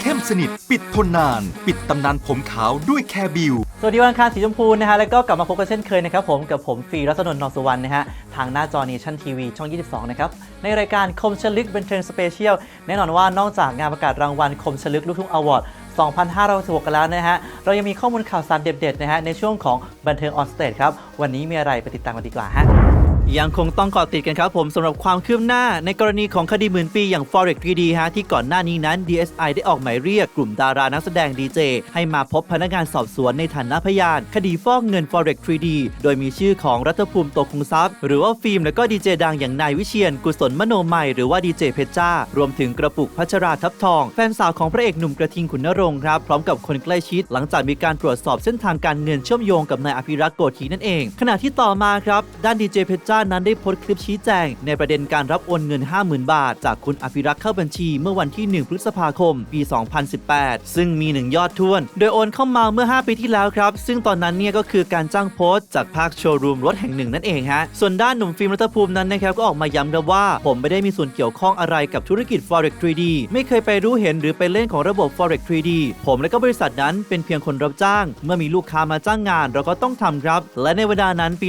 เข้มสนิท ปิดทนนาน ปิดตำนานผมขาวด้วยแคร์บิว สวัสดีวันอังคารสีชมพูนะฮะ แล้วก็กลับมาพบกันเช่นเคยนะครับผมกับผมฟรีรัศนนท์นอสุวรรณนะฮะ ทางหน้าจอเนชั่นทีวีช่อง 22 นะครับ ในรายการคมชลึกบันเทิงสเปเชียลแน่นอนว่านอกจากงานประกาศรางวัลคมชลึกลูกทุ่งอวอร์ด2566กันแล้วนะฮะ เรายังมีข้อมูลข่าวสารเด็ดๆนะฮะในช่วงของบันเทิงออนสเตจครับวันนี้มีอะไรไปติดตามกันดีกว่าฮะ ยังคงต้องเกาะติดกันครับผมสำหรับความคืบหน้า ในกรณีของคดีหมื่นปีอย่าง Forex 3D ฮะที่ก่อนหน้านี้นั้น DSI ได้ออกหมายเรียกกลุ่มดารานักแสดงดีเจให้มาพบพนักงานสอบสวนในฐานะพยาน คดีฟอกเงิน Forex 3D โดยมีชื่อของรัฐภูมิโตคงทรัพย์ หรือว่าฟิล์มและก็ดีเจดังอย่างนายวิเชียนกุศลมโนมัยหรือว่าดีเจเพชรจ้ารวมถึงกระปุกพัชราทับทอง แฟนสาวของพระเอกหนุ่มกระทิงขุนนรงค์ครับพร้อมกับคนใกล้ชิด หลังจากมีการตรวจสอบเส้นทางการเงินเชื่อมโยงกับนายอภิรักษ์โกธีนั่นเอง ขณะที่ต่อมาครับด้านดีเจเพชรจ้านั้นได้โพสต์คลิปชี้แจง ในประเด็นการรับโอนเงิน 50,000 บาท จากคุณอภิรักษ์เข้าบัญชีเมื่อวันที่ 1 พฤษภาคม ปี 2018 ซึ่งมี 1 ยอดทวน โดยโอนเข้ามาเมื่อ 5 ปีที่แล้วครับ ซึ่งตอนนั้นเนี่ยก็คือการจ้างโพสต์จากภาคโชว์รูมรถแห่งหนึ่งนั่นเองฮะ ส่วนด้านหนุ่มฟิล์มรัตภูมินั้นนะครับก็ออกมาย้ำครับว่า ผมไม่ได้มีส่วนเกี่ยวข้องอะไรกับธุรกิจ Forex 3D ไม่เคยไปรู้เห็นหรือไปเล่นของระบบ Forex 3D ผมและก็บริษัทนั้นเป็นเพียงคนรับจ้าง เมื่อมีลูกค้ามาจ้างงาน เราก็ต้องทำครับ และในเวลานั้นปี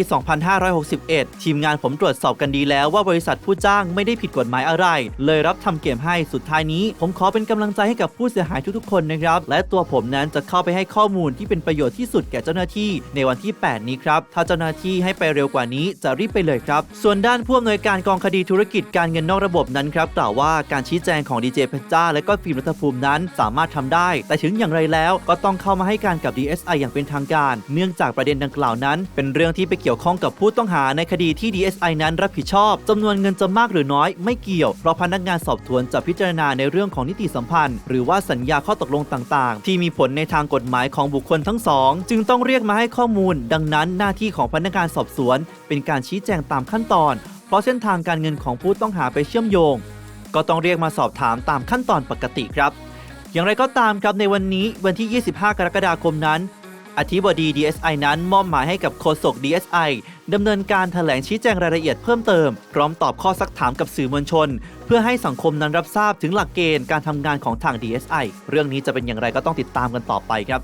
2561 ทีมงานผมตรวจสอบกันดีแล้วว่าบริษัทผู้จ้างไม่ได้ผิดกฎหมายอะไร เลยรับทำเกมให้สุดท้ายนี้ ผมขอเป็นกำลังใจให้กับผู้เสียหายทุกๆคนนะครับ และตัวผมนั้นจะเข้าไปให้ข้อมูลที่เป็นประโยชน์ที่สุดแก่เจ้าหน้าที่ ในวันที่ 8 นี้ครับ ถ้าเจ้าหน้าที่ให้ไปเร็วกว่านี้จะรีบไปเลยครับ ส่วนด้านผู้อำนวยการกองคดีธุรกิจการเงินนอกระบบนั้นครับกล่าวว่าการชี้แจงของดีเจเพชรจ้าและก็ฟิล์มรัฐภูมินั้นสามารถทำได้ แต่ถึงอย่างไรแล้วก็ต้องเข้ามาให้การกับ DSI อย่างเป็นทางการ เนื่องจากประเด็นดังกล่าวนั้น เป็นเรื่องที่ไปเกี่ยวข้องกับผู้ต้องหาในคดีที่ DSI นั้นรับผิดชอบจำนวนเงินจะมากหรือน้อยไม่เกี่ยว เพราะพนักงานสอบสวนจะพิจารณาในเรื่องของนิติสัมพันธ์ หรือว่าสัญญาข้อตกลงต่าง ๆ ที่มีผลในทางกฎหมายของบุคคลทั้งสอง จึงต้องเรียกมาให้ข้อมูล ดังนั้นหน้าที่ของพนักงานสอบสวน เป็นการชี้แจงตามขั้นตอน เพราะเส้นทางการเงินของผู้ต้องหาไปเชื่อมโยง ก็ต้องเรียกมาสอบถามตามขั้นตอนปกติครับ อย่างไรก็ตามครับในวันนี้วันที่ 25 กรกฎาคมนั้น อธิบดี DSI นั้นมอบหมายให้กับโฆษก DSI ดำเนินการแถลงชี้แจงรายละเอียดเพิ่มเติม พร้อมตอบข้อสักถามกับสื่อมวลชน เพื่อให้สังคมนั้นรับทราบถึงหลักเกณฑ์การทำงานของทาง DSI เรื่องนี้จะเป็นอย่างไรก็ต้องติดตามกันต่อไปครับ